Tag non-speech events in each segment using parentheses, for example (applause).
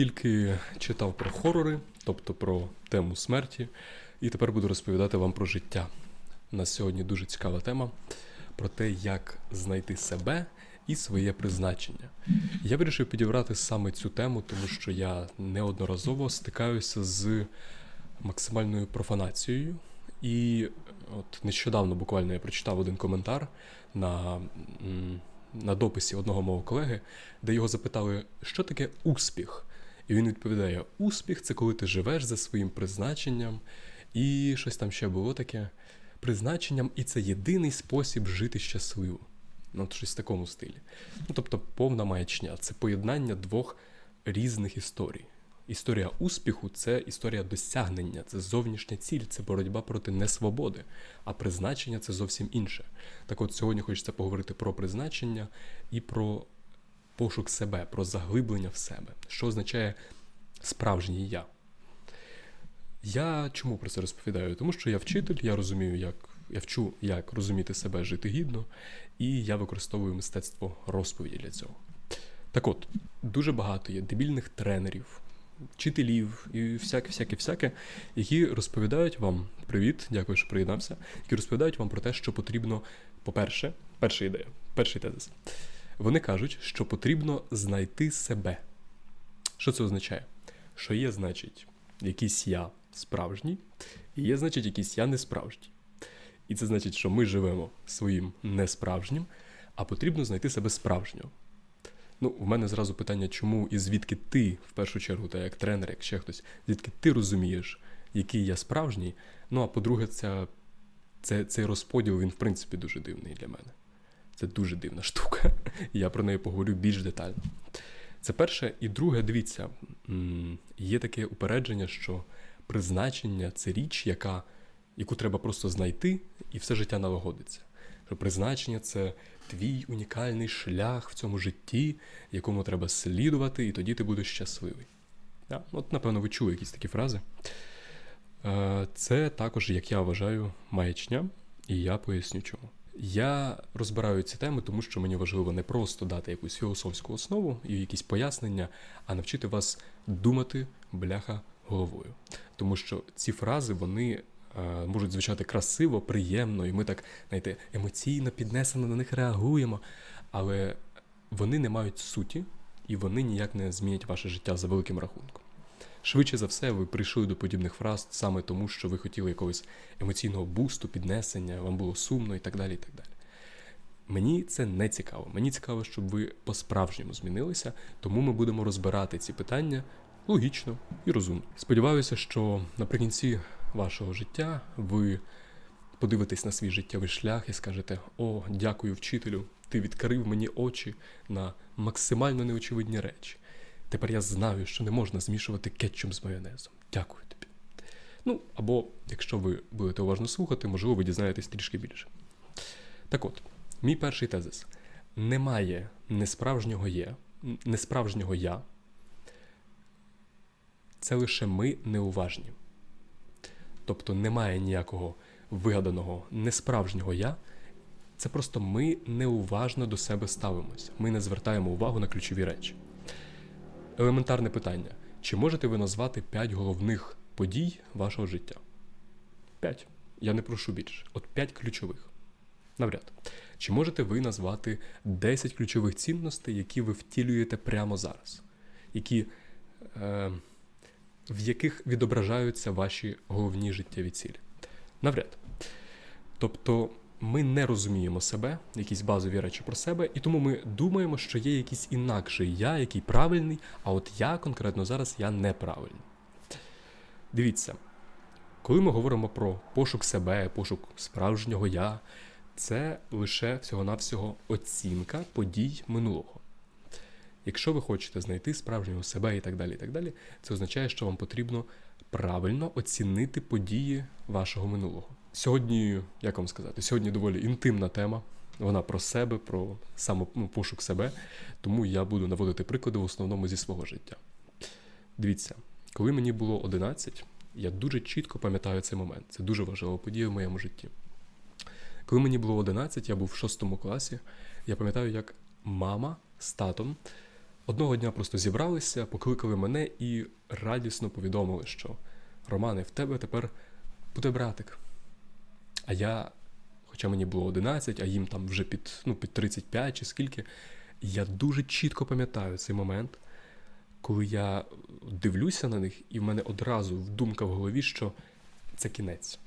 тільки читав про хорори, тобто про тему смерті, і тепер буду розповідати вам про життя. У нас сьогодні дуже цікава тема про те, як знайти себе і своє призначення. Я вирішив підібрати саме цю тему, тому що я неодноразово стикаюся з максимальною профанацією. І от нещодавно буквально я прочитав один коментар на, на дописі одного мого колеги, де його запитали, що таке успіх. І він відповідає: успіх це коли ти живеш за своїм призначенням, і щось там ще було таке. Призначенням, і це єдиний спосіб жити щасливо. Ну, от щось в такому стилі. Ну, тобто, повна маячня. Це поєднання двох різних історій. Історія успіху це історія досягнення, це зовнішня ціль, це боротьба проти несвободи, а призначення це зовсім інше. Так от сьогодні хочеться поговорити про призначення і про пошук себе, про заглиблення в себе, що означає справжній я. Я чому про це розповідаю? Тому що я вчитель, я розумію, як я вчу, як розуміти себе, жити гідно, і я використовую мистецтво розповіді для цього. Так от, дуже багато є дебільних тренерів, вчителів і всяке, всяке, всяке, які розповідають вам привіт, дякую, що приєднався, які розповідають вам про те, що потрібно, по-перше, перша ідея, перший тезис. Вони кажуть, що потрібно знайти себе. Що це означає? Що є, значить, якийсь я справжній, і є, значить, якийсь я несправжній. І це значить, що ми живемо своїм несправжнім, а потрібно знайти себе справжнього. Ну, в мене зразу питання, чому і звідки ти, в першу чергу, та як тренер, як ще хтось, звідки ти розумієш, який я справжній. Ну, а по-друге, ця, це, цей розподіл, він, в принципі, дуже дивний для мене. Це дуже дивна штука. Я про неї поговорю більш детально. Це перше. І друге, дивіться, є таке упередження, що призначення це річ, яка, яку треба просто знайти, і все життя налагодиться. Що призначення це твій унікальний шлях в цьому житті, якому треба слідувати, і тоді ти будеш щасливий. Да? От, напевно, ви чули якісь такі фрази. Е, Це також, як я вважаю, маячня, і я поясню чому. Я розбираю ці теми, тому що мені важливо не просто дати якусь філософську основу і якісь пояснення, а навчити вас думати бляха головою. Тому що ці фрази вони е, можуть звучати красиво, приємно, і ми так знаєте, емоційно піднесено на них реагуємо, але вони не мають суті, і вони ніяк не змінять ваше життя за великим рахунком. Швидше за все, ви прийшли до подібних фраз саме тому, що ви хотіли якогось емоційного бусту, піднесення, вам було сумно і так далі. і так далі. Мені це не цікаво. Мені цікаво, щоб ви по-справжньому змінилися, тому ми будемо розбирати ці питання логічно і розумно. Сподіваюся, що наприкінці вашого життя ви подивитесь на свій життєвий шлях і скажете: О, дякую, вчителю, ти відкрив мені очі на максимально неочевидні речі. Тепер я знаю, що не можна змішувати кетчуп з майонезом. Дякую тобі. Ну, або, якщо ви будете уважно слухати, можливо, ви дізнаєтесь трішки більше. Так от, мій перший тезис: немає несправжнього є, несправжнього я. Це лише ми неуважні. Тобто немає ніякого вигаданого несправжнього я. Це просто ми неуважно до себе ставимося. Ми не звертаємо увагу на ключові речі. Елементарне питання: чи можете ви назвати 5 головних подій вашого життя? 5. Я не прошу більше. От 5 ключових. Навряд. Чи можете ви назвати 10 ключових цінностей, які ви втілюєте прямо зараз? Які, е, в яких відображаються ваші головні життєві цілі? Навряд. Тобто ми не розуміємо себе, якісь базові речі про себе, і тому ми думаємо, що є якийсь інакший я, який правильний, а от я конкретно зараз я неправильний. Дивіться, коли ми говоримо про пошук себе, пошук справжнього я, це лише всього-навсього оцінка подій минулого. Якщо ви хочете знайти справжнього себе і так далі, і так далі, це означає, що вам потрібно правильно оцінити події вашого минулого. Сьогодні, як вам сказати, сьогодні доволі інтимна тема. Вона про себе, про самопошук себе. Тому я буду наводити приклади в основному зі свого життя. Дивіться, коли мені було 11, я дуже чітко пам'ятаю цей момент. Це дуже важлива подія в моєму житті. Коли мені було 11, я був в 6 класі. Я пам'ятаю, як мама з татом Одного дня просто зібралися, покликали мене і радісно повідомили, що Романе, в тебе тепер буде братик. А я, хоча мені було 11, а їм там вже під, ну, під 35 чи скільки, я дуже чітко пам'ятаю цей момент, коли я дивлюся на них, і в мене одразу думка в голові, що це кінець.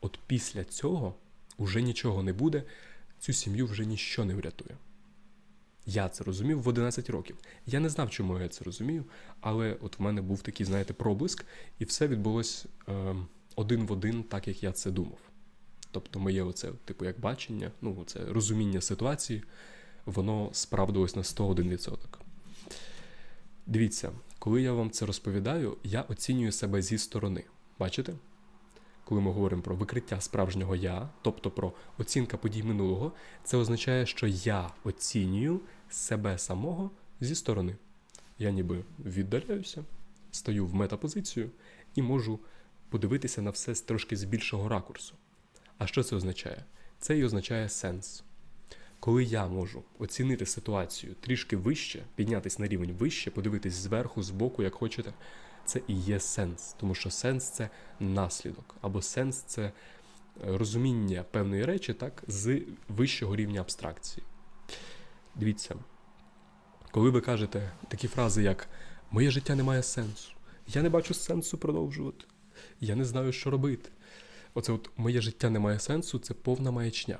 От після цього вже нічого не буде, цю сім'ю вже ніщо не врятує. Я це розумів в 11 років. Я не знав, чому я це розумію, але от в мене був такий, знаєте, проблиск, і все відбулось е, один в один, так як я це думав. Тобто, моє оце, типу, як бачення, ну, це розуміння ситуації, воно справдилось на 101%. Дивіться, коли я вам це розповідаю, я оцінюю себе зі сторони. Бачите? Коли ми говоримо про викриття справжнього я, тобто про оцінка подій минулого, це означає, що я оцінюю себе самого зі сторони. Я ніби віддаляюся, стою в метапозицію і можу подивитися на все трошки з більшого ракурсу. А що це означає? Це і означає сенс. Коли я можу оцінити ситуацію трішки вище, піднятися на рівень вище, подивитись зверху, збоку, як хочете, це і є сенс. Тому що сенс це наслідок, або сенс це е, розуміння певної речі так, з вищого рівня абстракції. Дивіться, коли ви кажете такі фрази, як Моє життя не має сенсу, я не бачу сенсу продовжувати, я не знаю, що робити. Оце от моє життя не має сенсу це повна маячня.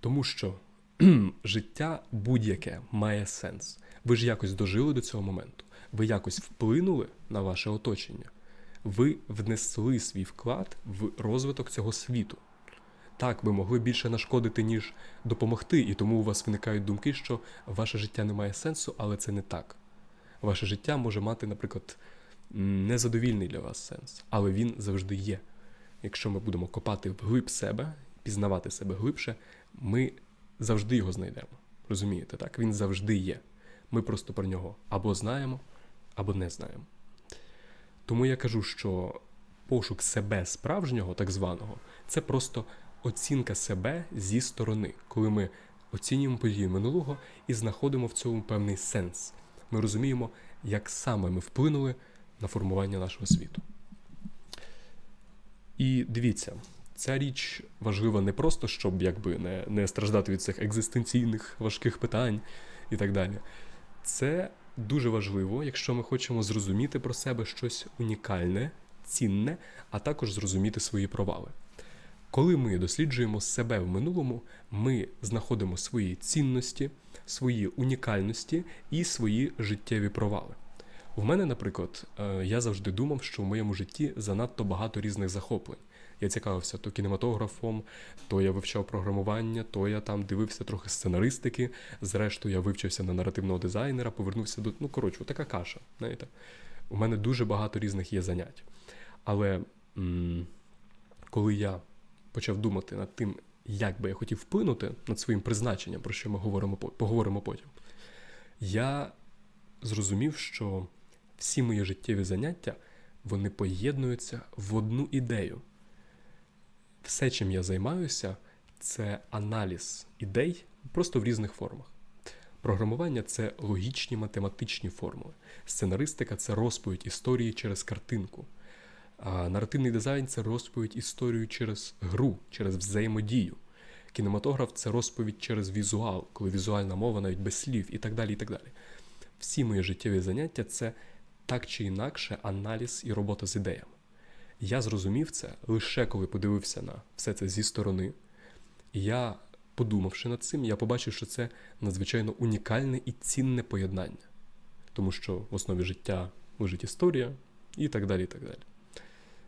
Тому що (clears throat) життя будь-яке має сенс. Ви ж якось дожили до цього моменту, ви якось вплинули на ваше оточення, ви внесли свій вклад в розвиток цього світу. Так, ви могли більше нашкодити, ніж допомогти, і тому у вас виникають думки, що ваше життя не має сенсу, але це не так. Ваше життя може мати, наприклад, незадовільний для вас сенс, але він завжди є. Якщо ми будемо копати вглиб себе, пізнавати себе глибше, ми завжди його знайдемо. Розумієте, так? Він завжди є. Ми просто про нього або знаємо, або не знаємо. Тому я кажу, що пошук себе справжнього, так званого, це просто оцінка себе зі сторони, коли ми оцінюємо події минулого і знаходимо в цьому певний сенс. Ми розуміємо, як саме ми вплинули на формування нашого світу. І дивіться, ця річ важлива не просто, щоб якби не, не страждати від цих екзистенційних важких питань і так далі. Це дуже важливо, якщо ми хочемо зрозуміти про себе щось унікальне, цінне, а також зрозуміти свої провали. Коли ми досліджуємо себе в минулому, ми знаходимо свої цінності, свої унікальності і свої життєві провали. У мене, наприклад, е, я завжди думав, що в моєму житті занадто багато різних захоплень. Я цікавився то кінематографом, то я вивчав програмування, то я там дивився трохи сценаристики. Зрештою, я вивчився на наративного дизайнера, повернувся до. Ну, коротше, така каша. знаєте. У мене дуже багато різних є занять. Але м- коли я почав думати над тим, як би я хотів вплинути над своїм призначенням, про що ми говоримо поговоримо потім, я зрозумів, що всі мої життєві заняття вони поєднуються в одну ідею. Все, чим я займаюся, це аналіз ідей просто в різних формах. Програмування це логічні математичні формули. Сценаристика це розповідь історії через картинку. А наративний дизайн це розповідь історію через гру, через взаємодію. Кінематограф це розповідь через візуал, коли візуальна мова навіть без слів і так далі. і так далі. Всі мої життєві заняття це так чи інакше аналіз і робота з ідеями. Я зрозумів це лише коли подивився на все це зі сторони. І я, подумавши над цим, я побачив, що це надзвичайно унікальне і цінне поєднання, тому що в основі життя лежить історія і так далі. і так далі.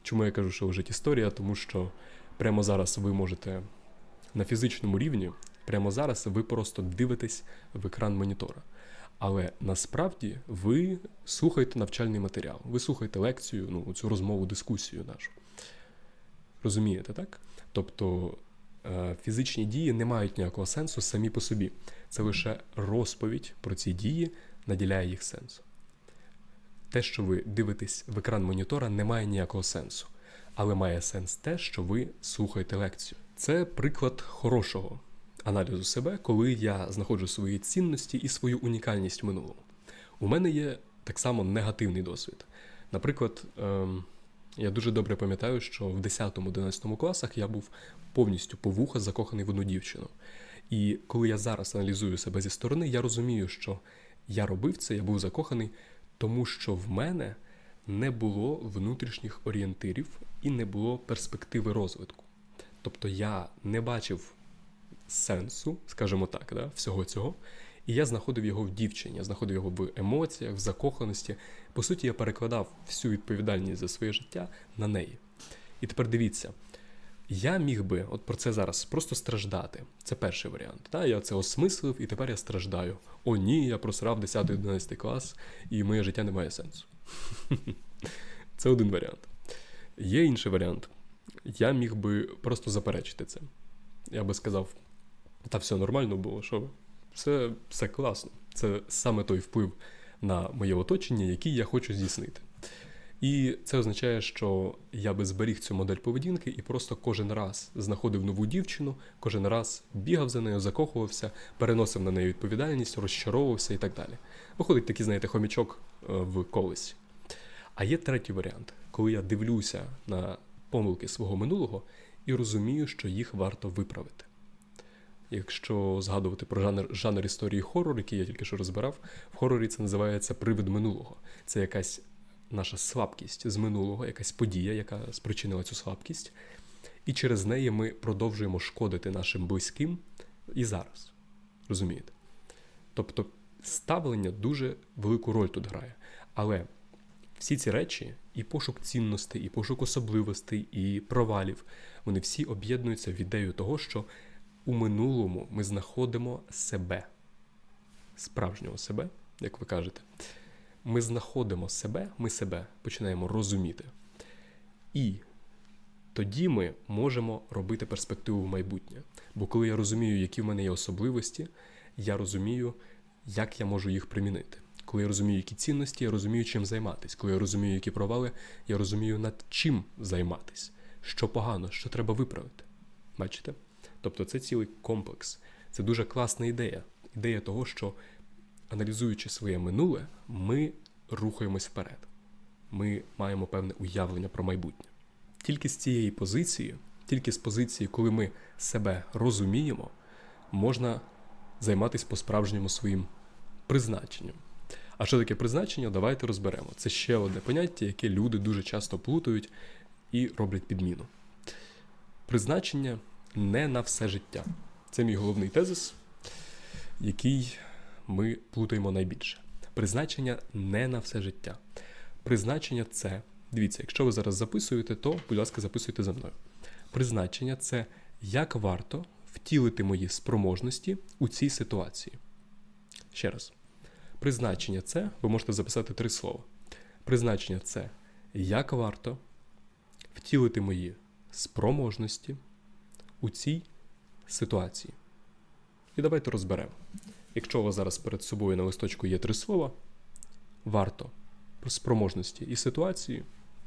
Чому я кажу, що лежить історія? Тому що прямо зараз ви можете на фізичному рівні, прямо зараз ви просто дивитесь в екран монітора. Але насправді ви слухаєте навчальний матеріал, ви слухаєте лекцію, ну, цю розмову, дискусію нашу. Розумієте, так? Тобто е, фізичні дії не мають ніякого сенсу самі по собі. Це лише розповідь про ці дії наділяє їх сенсу. Те, що ви дивитесь в екран монітора, не має ніякого сенсу. Але має сенс те, що ви слухаєте лекцію. Це приклад хорошого аналізу себе, коли я знаходжу свої цінності і свою унікальність в минулому. У мене є так само негативний досвід. Наприклад, ем, я дуже добре пам'ятаю, що в 10-11 класах я був повністю по вуха закоханий в одну дівчину. І коли я зараз аналізую себе зі сторони, я розумію, що я робив це, я був закоханий, тому що в мене не було внутрішніх орієнтирів і не було перспективи розвитку. Тобто я не бачив сенсу, скажімо так, да, всього цього. І я знаходив його в дівчині, я знаходив його в емоціях, в закоханості. По суті, я перекладав всю відповідальність за своє життя на неї. І тепер дивіться, я міг би, от про це зараз, просто страждати. Це перший варіант. Да? Я це осмислив, і тепер я страждаю. О, ні, я просрав 10-11 клас, і моє життя не має сенсу. (laughs) Це один варіант. Є інший варіант. Я міг би просто заперечити це. Я би сказав, та все нормально було, що ви? Це все класно. Це саме той вплив на моє оточення, який я хочу здійснити. І це означає, що я би зберіг цю модель поведінки і просто кожен раз знаходив нову дівчину, кожен раз бігав за нею, закохувався, переносив на неї відповідальність, розчаровувався і так далі. Виходить такий, знаєте, хомічок е, в колесі. А є третій варіант, коли я дивлюся на помилки свого минулого і розумію, що їх варто виправити. Якщо згадувати про жанр жанр історії хоррор, який я тільки що розбирав, в хорорі це називається привид минулого. Це якась наша слабкість з минулого, якась подія, яка спричинила цю слабкість, і через неї ми продовжуємо шкодити нашим близьким і зараз. Розумієте? Тобто ставлення дуже велику роль тут грає. Але всі ці речі, і пошук цінностей, і пошук особливостей, і провалів, вони всі об'єднуються в ідею того, що у минулому ми знаходимо себе, справжнього себе, як ви кажете. Ми знаходимо себе, ми себе починаємо розуміти. І тоді ми можемо робити перспективу в майбутнє. Бо коли я розумію, які в мене є особливості, я розумію, як я можу їх примінити. Коли я розумію, які цінності, я розумію, чим займатися. Коли я розумію, які провали, я розумію, над чим займатися, що погано, що треба виправити. Бачите? Тобто це цілий комплекс. Це дуже класна ідея. Ідея того, що аналізуючи своє минуле, ми рухаємось вперед. Ми маємо певне уявлення про майбутнє. Тільки з цієї позиції, тільки з позиції, коли ми себе розуміємо, можна займатися по-справжньому своїм призначенням. А що таке призначення? Давайте розберемо. Це ще одне поняття, яке люди дуже часто плутають і роблять підміну. Призначення не на все життя. Це мій головний тезис, який ми плутаємо найбільше. Призначення не на все життя. Призначення це, дивіться, якщо ви зараз записуєте, то, будь ласка, записуйте за мною. Призначення це як варто втілити мої спроможності у цій ситуації. Ще раз. Призначення це, ви можете записати три слова. Призначення це як варто втілити мої спроможності у цій ситуації. І давайте розберемо. Якщо у вас зараз перед собою на листочку є три слова, варто про спроможності і ситуації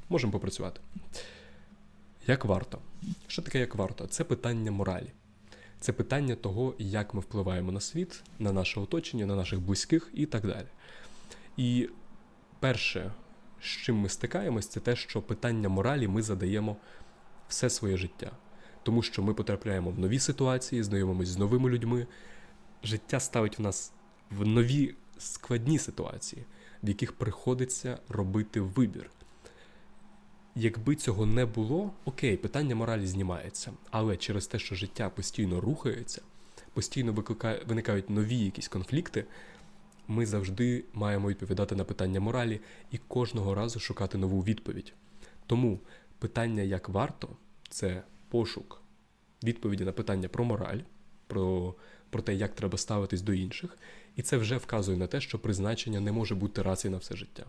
можемо попрацювати. Як варто? Що таке як варто? Це питання моралі. Це питання того, як ми впливаємо на світ, на наше оточення, на наших близьких і так далі. І перше, з чим ми стикаємось, це те, що питання моралі ми задаємо все своє життя. Тому що ми потрапляємо в нові ситуації, знайомимось з новими людьми. Життя ставить в нас в нові складні ситуації, в яких приходиться робити вибір. Якби цього не було, окей, питання моралі знімається. Але через те, що життя постійно рухається, постійно викликає, виникають нові якісь конфлікти, ми завжди маємо відповідати на питання моралі і кожного разу шукати нову відповідь. Тому питання як варто це пошук відповіді на питання про мораль, про, про те, як треба ставитись до інших, і це вже вказує на те, що призначення не може бути раз і на все життя.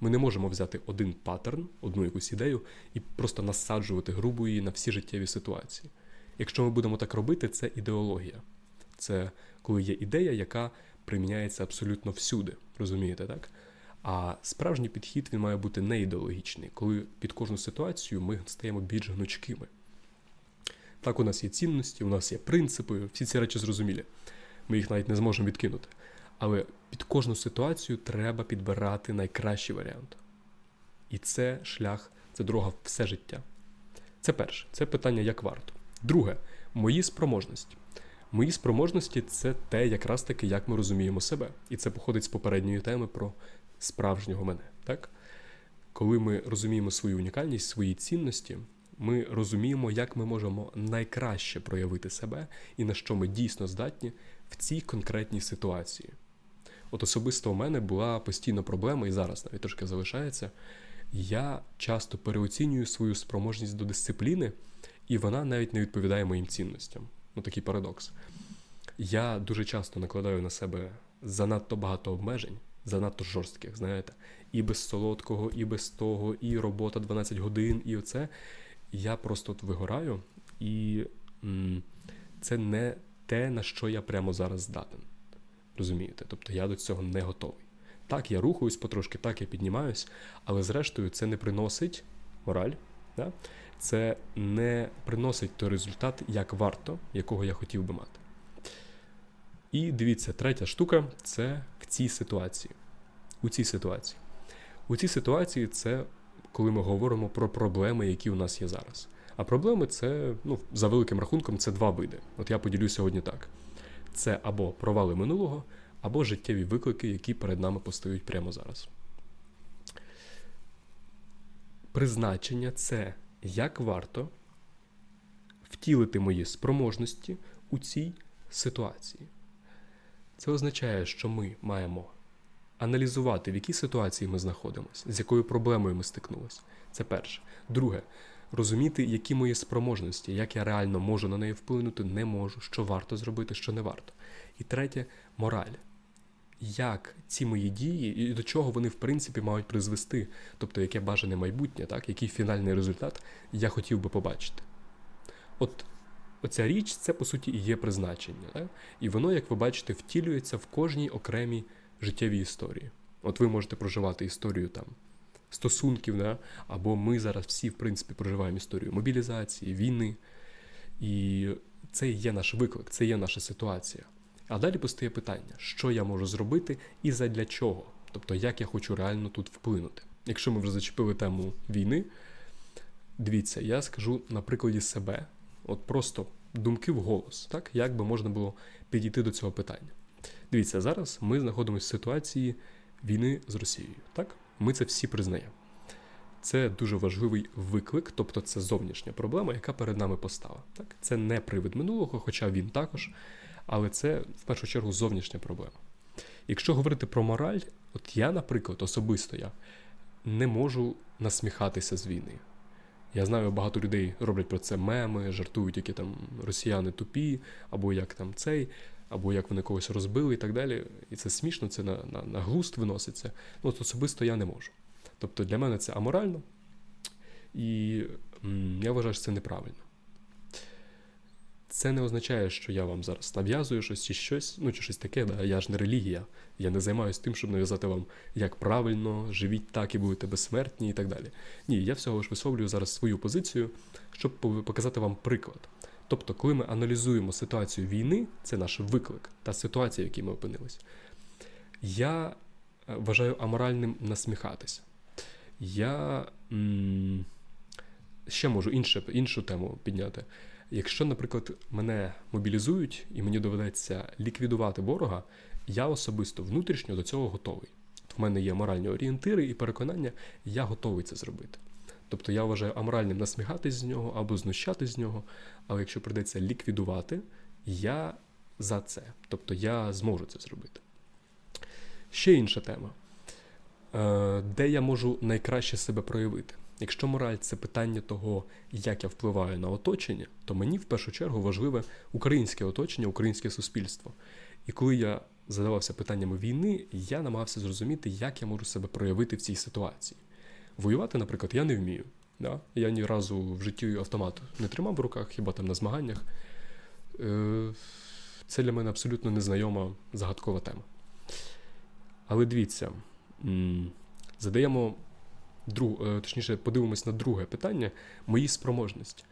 Ми не можемо взяти один паттерн, одну якусь ідею і просто насаджувати грубо її на всі життєві ситуації. Якщо ми будемо так робити, це ідеологія. Це коли є ідея, яка приміняється абсолютно всюди. Розумієте, так? А справжній підхід він має бути не ідеологічний, коли під кожну ситуацію ми стаємо більш гнучкими. Так, у нас є цінності, у нас є принципи, всі ці речі зрозумілі. Ми їх навіть не зможемо відкинути. Але під кожну ситуацію треба підбирати найкращий варіант. І це шлях, це дорога все життя. Це перше, це питання як варто. Друге, мої спроможності. Мої спроможності це те, якраз таки, як ми розуміємо себе. І це походить з попередньої теми про справжнього мене. Так? Коли ми розуміємо свою унікальність, свої цінності, ми розуміємо, як ми можемо найкраще проявити себе і на що ми дійсно здатні в цій конкретній ситуації. От особисто у мене була постійна проблема, і зараз навіть трошки залишається. Я часто переоцінюю свою спроможність до дисципліни, і вона навіть не відповідає моїм цінностям. Ну такий парадокс. Я дуже часто накладаю на себе занадто багато обмежень, занадто жорстких, знаєте, і без солодкого, і без того, і робота 12 годин, і оце. Я просто от вигораю, і м, це не те, на що я прямо зараз здатен. Розумієте? Тобто я до цього не готовий. Так, я рухаюсь потрошки, так я піднімаюсь, але зрештою це не приносить мораль, да? це не приносить той результат, як варто, якого я хотів би мати. І дивіться, третя штука це в цій ситуації. У цій ситуації. У цій ситуації це коли ми говоримо про проблеми, які у нас є зараз. А проблеми це, ну, за великим рахунком, це два види. От я поділю сьогодні так: це або провали минулого, або життєві виклики, які перед нами постають прямо зараз. Призначення це як варто втілити мої спроможності у цій ситуації. Це означає, що ми маємо аналізувати, в якій ситуації ми знаходимося, з якою проблемою ми стикнулися. Це перше. Друге, розуміти, які мої спроможності, як я реально можу на неї вплинути, не можу, що варто зробити, що не варто. І третє мораль. Як ці мої дії і до чого вони в принципі мають призвести, тобто яке бажане майбутнє, так, який фінальний результат я хотів би побачити. От оця річ це по суті і є призначення. Так? І воно, як ви бачите, втілюється в кожній окремій життєвій історії. От ви можете проживати історію там стосунків, да? або ми зараз всі, в принципі, проживаємо історію мобілізації, війни. І це є наш виклик, це є наша ситуація. А далі постає питання, що я можу зробити і задля чого? Тобто, як я хочу реально тут вплинути. Якщо ми вже зачепили тему війни, дивіться, я скажу на прикладі себе, от просто думки в голос, так, як би можна було підійти до цього питання. Дивіться, зараз ми знаходимося в ситуації війни з Росією. Так, ми це всі признаємо. Це дуже важливий виклик, тобто це зовнішня проблема, яка перед нами постала. Так, це не привид минулого, хоча він також, але це в першу чергу зовнішня проблема. Якщо говорити про мораль, от я, наприклад, особисто я не можу насміхатися з війни. Я знаю, багато людей роблять про це меми, жартують, які там росіяни тупі, або як там цей або як вони когось розбили і так далі. І це смішно, це на на, на глуст виноситься. Ну, от особисто я не можу. Тобто для мене це аморально, і м, я вважаю, що це неправильно. Це не означає, що я вам зараз нав'язую щось чи щось, ну чи щось таке, да? я ж не релігія. Я не займаюся тим, щоб нав'язати вам, як правильно, живіть так і будете безсмертні і так далі. Ні, я всього ж висловлюю зараз свою позицію, щоб показати вам приклад. Тобто, коли ми аналізуємо ситуацію війни, це наш виклик та ситуація, в якій ми опинилися, я е, вважаю аморальним насміхатися. Я м ще можу інше, іншу тему підняти. Якщо, наприклад, мене мобілізують і мені доведеться ліквідувати ворога, я особисто внутрішньо до цього готовий. В мене є моральні орієнтири і переконання, я готовий це зробити. Тобто я вважаю аморальним насміхатись з нього або знущатись з нього, але якщо прийдеться ліквідувати, я за це. Тобто я зможу це зробити. Ще інша тема, е, де я можу найкраще себе проявити. Якщо мораль це питання того, як я впливаю на оточення, то мені в першу чергу важливе українське оточення, українське суспільство. І коли я задавався питаннями війни, я намагався зрозуміти, як я можу себе проявити в цій ситуації. Воювати, наприклад, я не вмію. Да? Я ні разу в житті автомат не тримав в руках, хіба там на змаганнях. Е, це для мене абсолютно незнайома загадкова тема. Але дивіться, задаємо друг, е, точніше, подивимось на друге питання мої спроможності.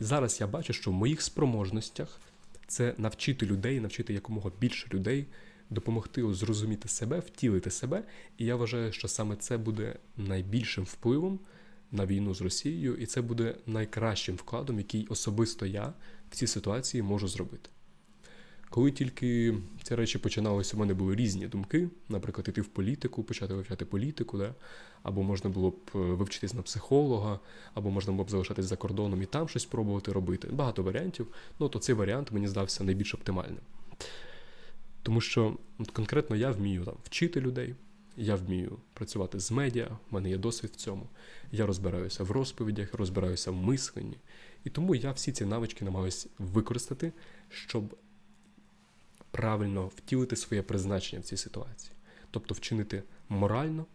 Зараз я бачу, що в моїх спроможностях це навчити людей, навчити якомога більше людей допомогти зрозуміти себе, втілити себе. І я вважаю, що саме це буде найбільшим впливом на війну з Росією, і це буде найкращим вкладом, який особисто я в цій ситуації можу зробити. Коли тільки ці речі починалися, у мене були різні думки, наприклад, іти в політику, почати вивчати політику, да? або можна було б е, вивчитись на психолога, або можна було б залишатись за кордоном і там щось пробувати робити. Багато варіантів. Ну, то цей варіант мені здався найбільш оптимальним. Тому що от конкретно я вмію там вчити людей, я вмію працювати з медіа, в мене є досвід в цьому. Я розбираюся в розповідях, розбираюся в мисленні. І тому я всі ці навички намагаюся використати, щоб правильно втілити своє призначення в цій ситуації. Тобто вчинити морально,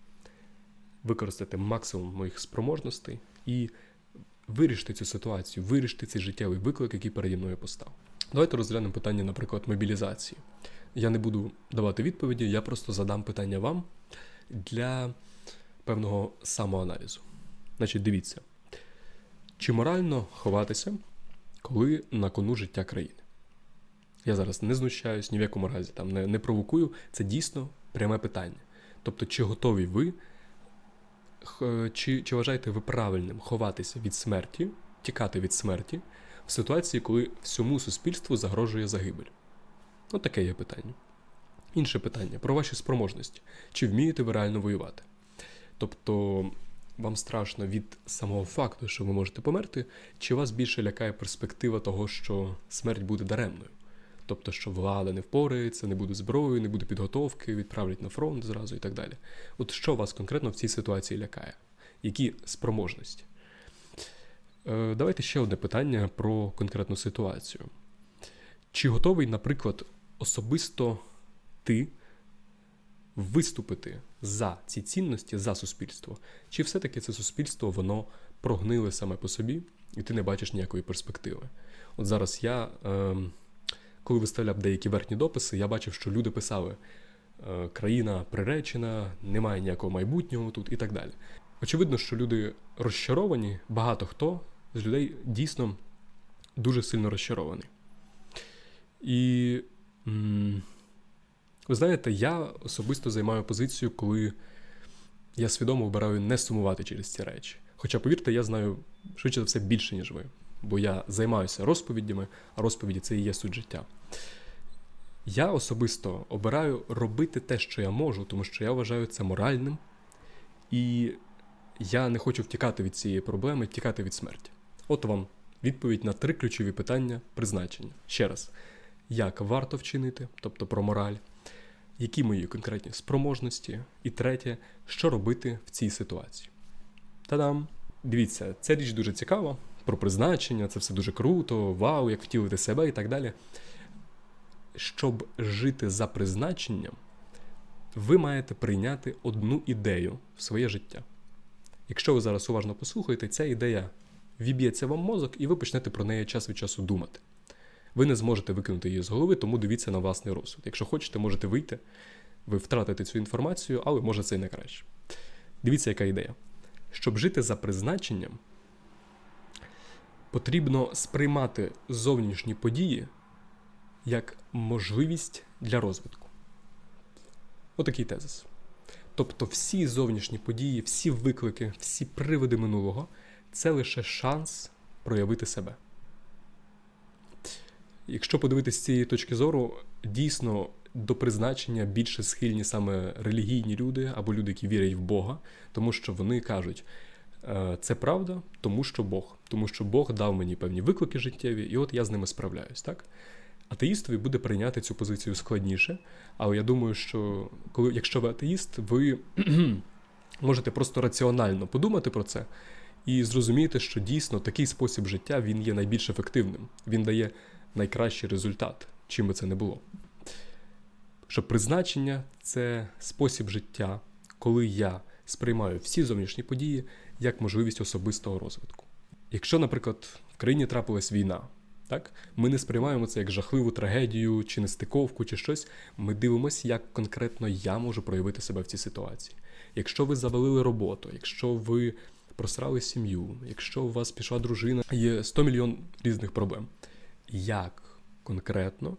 використати максимум моїх спроможностей і вирішити цю ситуацію, вирішити цей життєвий виклик, який переді мною постав. Давайте розглянемо питання, наприклад, мобілізації. Я не буду давати відповіді, я просто задам питання вам для певного самоаналізу. Значить, дивіться, чи морально ховатися, коли на кону життя країни? Я зараз не знущаюсь, ні в якому разі там не, не провокую. Це дійсно пряме питання. Тобто, чи готові ви, чи, чи вважаєте ви правильним ховатися від смерті, тікати від смерті в ситуації, коли всьому суспільству загрожує загибель? Ну, таке є питання. Інше питання про ваші спроможності. Чи вмієте ви реально воювати? Тобто, вам страшно від самого факту, що ви можете померти, чи вас більше лякає перспектива того, що смерть буде даремною? Тобто, що влада не впорається, не буде зброї, не буде підготовки, відправлять на фронт зразу і так далі. От що вас конкретно в цій ситуації лякає? Які спроможності? Е, давайте ще одне питання про конкретну ситуацію. Чи готовий, наприклад, особисто ти виступити за ці цінності, за суспільство? Чи все-таки це суспільство воно прогниле саме по собі, і ти не бачиш ніякої перспективи? От зараз я, е, коли виставляв деякі верхні дописи, я бачив, що люди писали: е, країна приречена, немає ніякого майбутнього тут і так далі. Очевидно, що люди розчаровані, багато хто з людей дійсно дуже сильно розчарований. І ви знаєте, я особисто займаю позицію, коли я свідомо обираю не сумувати через ці речі. Хоча, повірте, я знаю швидше за все більше, ніж ви, бо я займаюся розповідями, а розповіді це і є суть життя. Я особисто обираю робити те, що я можу, тому що я вважаю це моральним, і я не хочу втікати від цієї проблеми, втікати від смерті. От вам відповідь на три ключові питання призначення. Ще раз, як варто вчинити, тобто про мораль, які мої конкретні спроможності, і третє, що робити в цій ситуації. Та-дам! Дивіться, ця річ дуже цікава про призначення, це все дуже круто, вау, як втілити себе і так далі. Щоб жити за призначенням, ви маєте прийняти одну ідею в своє життя. Якщо ви зараз уважно послухаєте, ця ідея віб'ється вам мозок, і ви почнете про неї час від часу думати. Ви не зможете викинути її з голови, тому дивіться на власний розсуд. Якщо хочете, можете вийти, ви втратите цю інформацію, але може це і не краще. Дивіться, яка ідея. Щоб жити за призначенням, потрібно сприймати зовнішні події як можливість для розвитку. Отакий тезис. Тобто всі зовнішні події, всі виклики, всі приводи минулого це лише шанс проявити себе. Якщо подивитися з цієї точки зору, дійсно до призначення більше схильні саме релігійні люди або люди, які вірять в Бога, тому що вони кажуть, «Е, це правда, тому що Бог, тому що Бог дав мені певні виклики життєві, і от я з ними справляюсь. так? Атеїстові буде прийняти цю позицію складніше, але я думаю, що коли, якщо ви атеїст, ви (clears throat) можете просто раціонально подумати про це і зрозуміти, що дійсно такий спосіб життя він є найбільш ефективним, він дає найкращий результат, чим би це не було. Що призначення це спосіб життя, коли я сприймаю всі зовнішні події як можливість особистого розвитку. Якщо, наприклад, в країні трапилась війна, так? Ми не сприймаємо це як жахливу трагедію, чи нестиковку, чи щось. Ми дивимося, як конкретно я можу проявити себе в цій ситуації. Якщо ви завалили роботу, якщо ви просрали сім'ю, якщо у вас пішла дружина, є 100 мільйон різних проблем. Як конкретно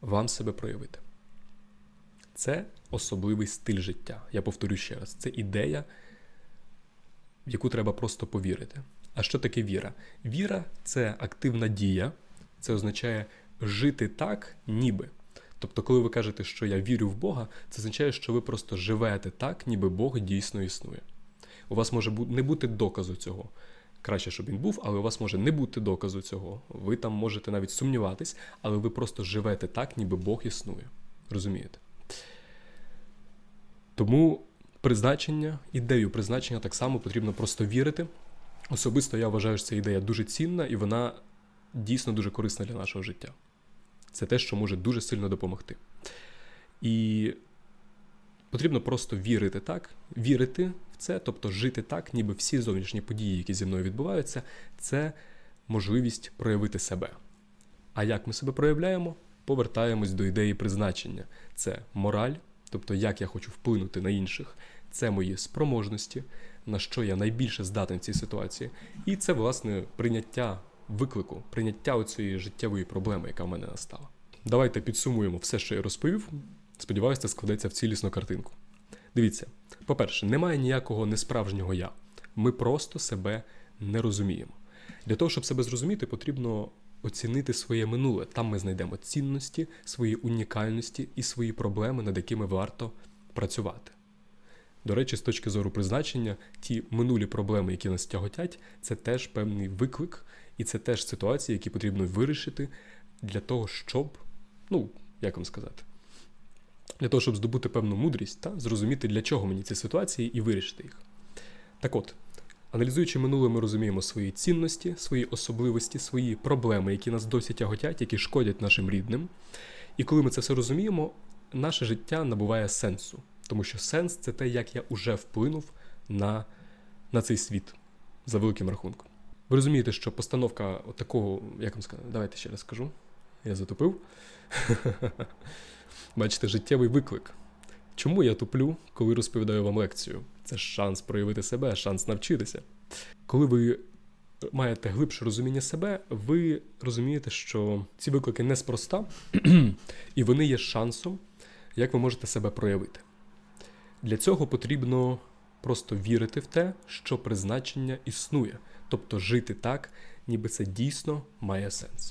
вам себе проявити? це особливий стиль життя. Я повторю ще раз: це ідея, в яку треба просто повірити. А що таке віра? Віра це активна дія, це означає жити так, ніби. Тобто, коли ви кажете, що я вірю в Бога, це означає, що ви просто живете так, ніби Бог дійсно існує. У вас може не бути доказу цього. Краще, щоб він був, але у вас може не бути доказу цього. Ви там можете навіть сумніватись, але ви просто живете так, ніби Бог існує. Розумієте? Тому призначення, ідею призначення так само потрібно просто вірити. Особисто я вважаю, що ця ідея дуже цінна і вона дійсно дуже корисна для нашого життя. Це те, що може дуже сильно допомогти. І потрібно просто вірити так, вірити в це, тобто жити так, ніби всі зовнішні події, які зі мною відбуваються, це можливість проявити себе. А як ми себе проявляємо? Повертаємось до ідеї призначення. Це мораль, тобто як я хочу вплинути на інших, це мої спроможності, на що я найбільше здатен в цій ситуації, і це, власне, прийняття виклику, прийняття оцієї життєвої проблеми, яка в мене настала. Давайте підсумуємо все, що я розповів. Сподіваюся, це складеться в цілісну картинку. Дивіться, по-перше, немає ніякого несправжнього я. Ми просто себе не розуміємо. Для того, щоб себе зрозуміти, потрібно оцінити своє минуле. Там ми знайдемо цінності, свої унікальності і свої проблеми, над якими варто працювати. До речі, з точки зору призначення, ті минулі проблеми, які нас тяготять, це теж певний виклик, і це теж ситуації, які потрібно вирішити для того, щоб, ну, як вам сказати, для того, щоб здобути певну мудрість та зрозуміти, для чого мені ці ситуації, і вирішити їх. Так от, аналізуючи минуле, ми розуміємо свої цінності, свої особливості, свої проблеми, які нас досі тяготять, які шкодять нашим рідним. І коли ми це все розуміємо, наше життя набуває сенсу. Тому що сенс це те, як я уже вплинув на, на цей світ за великим рахунком. Ви розумієте, що постановка такого, як вам сказати, давайте ще раз скажу. Я затупив. (laughs) Бачите, життєвий виклик. Чому я туплю, коли розповідаю вам лекцію? Це шанс проявити себе, шанс навчитися. Коли ви маєте глибше розуміння себе, ви розумієте, що ці виклики неспроста, (clears throat) і вони є шансом, як ви можете себе проявити. Для цього потрібно просто вірити в те, що призначення існує, тобто жити так, ніби це дійсно має сенс.